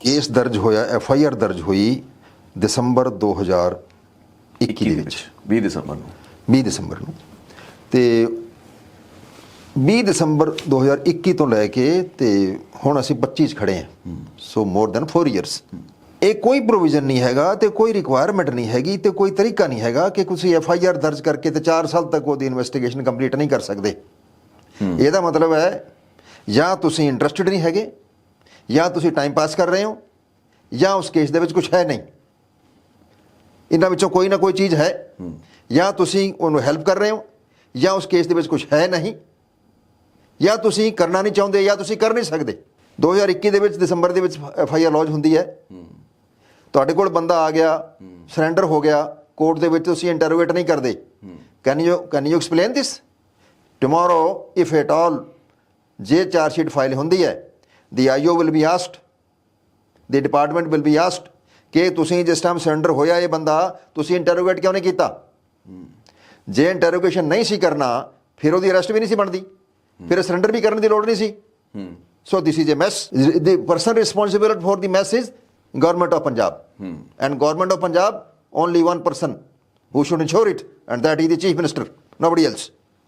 Case ਦਰਜ ਹੋਇਆ F I R ਦਰਜ ਹੋਈ ਦਸੰਬਰ 2021 ਦੇ ਵਿੱਚ। 20 ਦਸੰਬਰ ਨੂੰ। 20 ਦਸੰਬਰ ਨੂੰ। ਤੇ 20 ਦਸੰਬਰ 2021 ਤੋਂ ਲੈ ਕੇ ਤੇ ਹੁਣ ਅਸੀਂ 25 ਚ ਖੜੇ ਹਾਂ। ਸੋ ਮੋਰ ਦੈਨ 4 ਇਅਰਸ ਇਹ ਕੋਈ ਪ੍ਰੋਵੀਜ਼ਨ ਨਹੀਂ ਹੈਗਾ ਤੇ ਕੋਈ ਰਿਕੁਆਇਰਮੈਂਟ ਨਹੀਂ ਹੈਗੀ ਤੇ ਕੋਈ ਤਰੀਕਾ ਨਹੀਂ ਹੈਗਾ ਕਿ ਤੁਸੀਂ ਐਫ ਆਈ ਆਰ ਦਰਜ ਕਰਕੇ ਤੇ 4 ਸਾਲ ਤੱਕ ਉਹਦੀ ਇਨਵੈਸਟੀਗੇਸ਼ਨ ਕੰਪਲੀਟ ਨਹੀਂ ਕਰ ਸਕਦੇ। ਇਹਦਾ ਮਤਲਬ ਹੈ ਜਾਂ ਤੁਸੀਂ ਇੰਟਰਸਟਿਡ ਨਹੀਂ ਹੈਗੇ ਜਾਂ ਤੁਸੀਂ ਟਾਈਮ ਪਾਸ ਕਰ ਰਹੇ ਹੋ ਜਾਂ ਉਸ ਕੇਸ ਦੇ ਵਿੱਚ ਕੁਝ ਹੈ ਨਹੀਂ। ਇਹਨਾਂ ਵਿੱਚੋਂ ਕੋਈ ਨਾ ਕੋਈ ਚੀਜ਼ ਹੈ। ਜਾਂ ਤੁਸੀਂ ਉਹਨੂੰ ਹੈਲਪ ਕਰ ਰਹੇ ਹੋ ਜਾਂ ਉਸ ਕੇਸ ਦੇ ਵਿੱਚ ਕੁਝ ਹੈ ਨਹੀਂ। ਜਾਂ ਤੁਸੀਂ ਕਰਨਾ ਨਹੀਂ ਚਾਹੁੰਦੇ ਜਾਂ ਤੁਸੀਂ ਕਰ ਨਹੀਂ ਸਕਦੇ। 2021 ਦੇ ਵਿੱਚ ਦਸੰਬਰ ਦੇ ਵਿੱਚ ਐਫ ਆਈ ਆਰ ਲੌਜ ਹੁੰਦੀ ਹੈ। ਤੁਹਾਡੇ ਕੋਲ ਬੰਦਾ ਆ ਗਿਆ ਸਰੈਂਡਰ ਹੋ ਗਿਆ ਕੋਰਟ ਦੇ ਵਿੱਚ ਤੁਸੀਂ ਇੰਟਰੋਗੇਟ ਨਹੀਂ ਕਰਦੇ। Can you can you explain this tomorrow if at all ਜੇ ਚਾਰਜ ਸ਼ੀਟ ਫਾਈਲ ਹੁੰਦੀ ਹੈ the IO will be asked the department will be asked ਕਿ ਤੁਸੀਂ ਜਿਸ ਟਾਈਮ ਸਰੈਂਡਰ ਹੋਇਆ ਇਹ ਬੰਦਾ ਤੁਸੀਂ ਇੰਟਰੋਗੇਟ ਕਿਉਂ ਨਹੀਂ ਕੀਤਾ ਜੇ ਇੰਟਰੋਗੇਸ਼ਨ ਨਹੀਂ ਸੀ ਕਰਨਾ ਫਿਰ ਉਹਦੀ ਅਰੈਸਟ ਵੀ ਨਹੀਂ ਸੀ ਬਣਦੀ ਫਿਰ ਸਰੈਂਡਰ ਵੀ ਕਰਨ ਦੀ ਲੋੜ ਨਹੀਂ ਸੀ so this is a mess the person responsible for the mess is government of punjab and government of punjab only one person who should ensure it and that is the chief minister nobody else